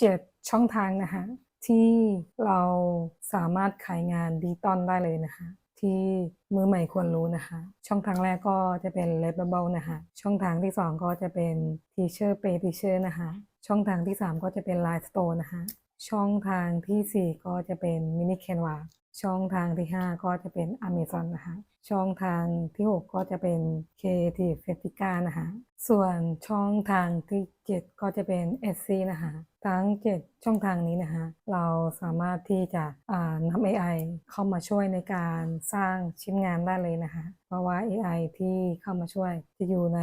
7 ช่องทางนะคะที่เราสามารถขายงานดิจิตอลได้เลยนะคะที่มือใหม่ควรรู้นะคะ ช่องทางแรกก็จะเป็น l e b a b l e นะคะ ช่องทางที่ 2 ก็จะเป็น Teacher Pay Teacher นะคะ ช่องทางที่ 3 ก็จะเป็น Line Store นะคะ ช่องทางทีสี่4 ก็จะเป็น Mini Canva ช่องทางที่ 5 ก็จะเป็น Amazon นะคะช่องทางที่ 6 ก็จะเป็น Creative f e t i c a นะคะส่วนช่องทางที่ 7 ก็จะเป็น Etsy นะคะทั้ง 7 ช่องทางนี้นะคะเราสามารถที่จะนำ AI เข้ามาช่วยในการสร้างชิ้นงานได้เลยนะคะเพราะว่า AI ที่เข้ามาช่วยจะอยู่ใน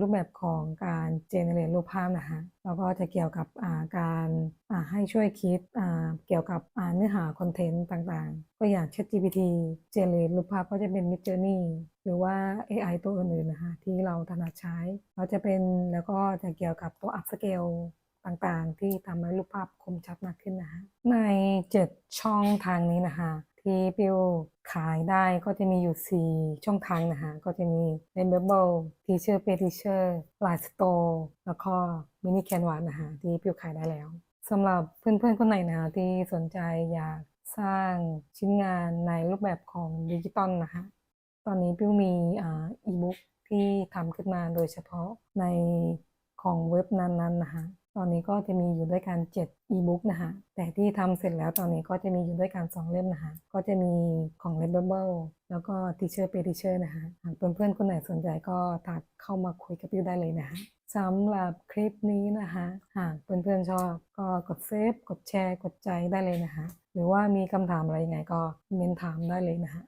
รูปแบบของการ generate รูปภาพนะคะแล้วก็จะเกี่ยวกับการให้ช่วยคิดเกี่ยวกับเนื้อหาคอนเทนต์ต่างๆ ก็อย่าง ChatGPT generate รูปภาพก็จะเป็น Midjourney หรือว่า AI ตัวอื่นๆนะคะที่เราถนัดใช้เราจะเป็นแล้วก็จะเกี่ยวกับตัว upscale ต่างๆ ที่ทำให้รูปภาพคมชัดมากขึ้นนะคะใน 7 ช่องทางนี้นะคะที่ปิวขายได้ก็จะมีอยู่ 4 ช่องทางนะคะก็จะมี r e m b a b l e Teacher Pay Teacher Line Store แล้วก็ Mini Canvas นะคะที่ปิวขายได้แล้ว สำหรับเพื่อนๆคนไหนนะคะที่สนใจอยากสร้างชิ้นงานในรูปแบบของดิจิตอลนะคะ ตอนนี้ปิวมีอ่าอีบุ๊กที่ทำขึ้นมาโดยเฉพาะในของเว็บนั้นๆนะคะ ตอนนี้ก็จะมีอยู่ด้วยกัน7อีบุ๊กนะคะ แต่ที่ทำเสร็จแล้วตอนนี้ก็จะมีอยู่ด้วยกัน2เล่มนะคะ ก็จะมีของ r e b a b l e แล้วก็ Teacher Pay Teacher นะคะหากเพื่อนๆคนไหนสนใจก็ทักเข้ามาคุยกับปิวได้เลยนะคะสำหรับคลิปนี้นะคะ ห เพื่อนๆชอบ ก็กดเซฟ กดแชร์ กดใจได้เลยนะคะ หรือว่ามีคำถามอะไรยังไงก็เมนถามได้เลยนะคะ